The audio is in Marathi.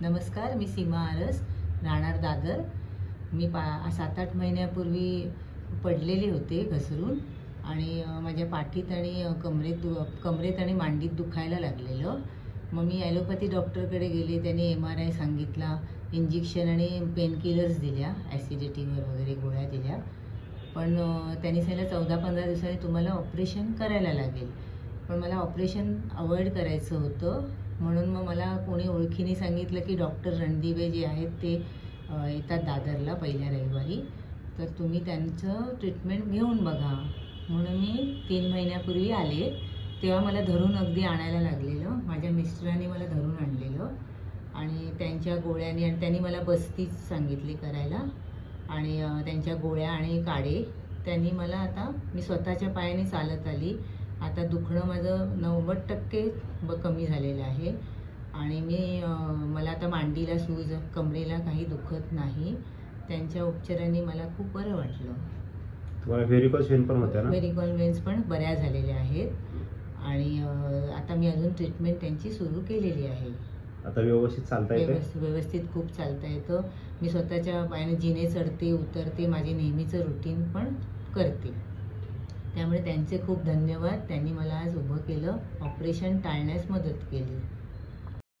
नमस्कार मी सीमा आरस राहणार दादर. मी पा सात आठ महिन्यापूर्वी पडलेले होते घसरून आणि माझ्या पाठीत आणि कमरेत दु कमरेत आणि मांडीत दुखायला लागलेलं. मग मी ॲलोपॅथी डॉक्टरकडे गेले त्यांनी एम आर आय सांगितला इंजेक्शन आणि पेनकिलर्स दिल्या ॲसिडिटीवर वगैरे गोळ्या दिल्या. पण त्यांनी सांगितलं चौदा पंधरा दिवसांनी तुम्हाला ऑपरेशन करायला लागेल. पण मला ऑपरेशन अवॉइड करायचं होतं. म्हणून मग मला कोणी ओळखीने सांगितलं की डॉक्टर रणदिवे जे आहेत ते येतात दादरला पहिल्या रविवारी. तर तुम्ही त्यांचं ट्रीटमेंट घेऊन बघा. म्हणून मी तीन महिन्यापूर्वी आले. तेव्हा मला धरून अगदी आणायला लागलेलं. माझ्या मिस्टरांनी मला धरून आणलेलं. आणि त्यांच्या गोळ्याने आणि त्यांनी मला बस्तीच सांगितली करायला. आणि त्यांच्या गोळ्या आणि काढे त्यांनी मला आता मी स्वतःच्या पायाने चालत आली. आता दुखणं माझं नव्वद टक्के ब कमी झालेलं आहे. आणि मी मला आता मांडीला सूज कमरेला काही दुखत नाही. त्यांच्या उपचारांनी मला खूप बरं वाटलं. तुम्हाला व्हेरिकॉस वेन पण होत्या ना? मेडिकल वेन्स पण बऱ्या झालेल्या आहेत. आणि आता मी अजून ट्रीटमेंट त्यांची सुरू केलेली आहे. आता व्यवस्थित चालता येते व्यवस्थित व्यवस्थित खूप चालता येतं. मी स्वतःच्या पायाने जिने चढते उतरते माझे नेहमीचं रुटीन पण करते. त्यामुळे त्यांचे खूप धन्यवाद. त्यांनी मला आज उभं केलं. ऑपरेशन टाळण्यास मदत केली.